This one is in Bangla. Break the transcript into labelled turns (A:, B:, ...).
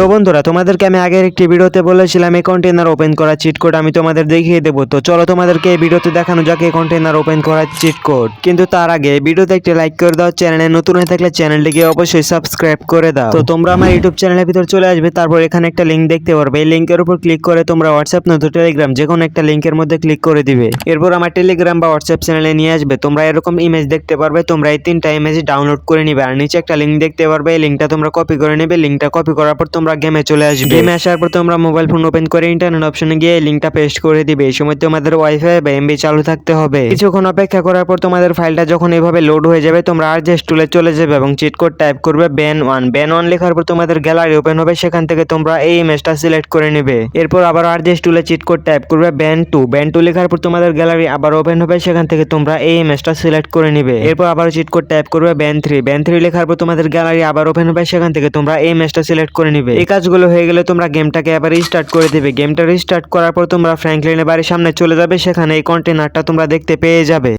A: তো বন্ধুরা, তোমাদেরকে আমি আগের একটি ভিডিওতে বলেছিলাম, এই কন্টেনার ওপেন করার চিট কোড আমি তোমাদের দেখিয়ে দেবো। তো চলো তোমাদেরকে এই ভিডিওতে দেখানো যাক, এই কন্টেনার ওপেন করার চিট কোড কিন্তু তার আগে ভিডিওতে একটি লাইক করে দাও চ্যানেলে নতুন হয়ে থাকলে চ্যানেলটিকে অবশ্যই সাবস্ক্রাইব করে দাও। তো তোমরা আমার ইউটিউব চ্যানেলের ভিতর চলে আসবে, তারপর এখানে একটা লিঙ্ক দেখতে পারবে। এই লিঙ্কের উপর ক্লিক করে তোমরা হোয়াটসঅ্যাপ নতুন টেলিগ্রাম যে কোনো একটা লিঙ্কের মধ্যে ক্লিক করে দিবে। এরপর আমার টেলিগ্রাম বা হোয়াটসঅ্যাপ চ্যানেলে নিয়ে আসবে। তোমরা এরকম ইমেজ দেখতে পারবে, তোমরা এই তিনটা ইমেজ ডাউনলোড করে নিবে। আর নিচে একটা লিঙ্ক দেখতে পারবে, এই লিঙ্কটা তোমরা কপি করে নেবে। লিঙ্কটা কপি করার পর তোমরা গেমে চলে আসবে। গেমে আসার পর তোমরা মোবাইল ফোন ওপেন করে ইন্টারনেট অপশনে গিয়ে লিঙ্কটা পেস্ট করে দিবে। এই সময় তোমাদের ওয়াইফাই বা এমবি চালু থাকতে হবে। কিছুক্ষণ অপেক্ষা করার পর তোমাদের ফাইলটা যখন এভাবে লোড হয়ে যাবে, তোমরা আর যে টুলে চলে যাবে এবং চিট কোড টাইপ করবে ব্যান ওয়ান ব্যান ওয়ান লেখার পর তোমাদের গ্যালারি ওপেন হবে, সেখান থেকে তোমরা এই ইমেজটা সিলেক্ট করে নেবে। এরপর আবার আর যে টুলে চিট কোড টাইপ করবে ব্যান টু ব্যান টু লেখার পর তোমাদের গ্যালারি আবার ওপেন হবে, সেখান থেকে তোমরা এই ইমেজটা সিলেক্ট করে নিবে। এরপর আবার চিট কোড টাইপ করবে ব্যান থ্রি ব্যান থ্রি লেখার পর তোমাদের গ্যালারি আবার ওপেন হবে, সেখান থেকে তোমরা এই ইমেজটা সিলেক্ট করে নিবে। এই কাজগুলো হয়ে গেলে তোমরা গেমটাকে আবার রিস্টার্ট করে দেবে। গেমটা রিস্টার্ট করার পর তোমরা ফ্র্যাঙ্কলিনের বাড়ির সামনে চলে যাবে, সেখানে এই কন্টেনারটা তোমরা দেখতে পেয়ে যাবে।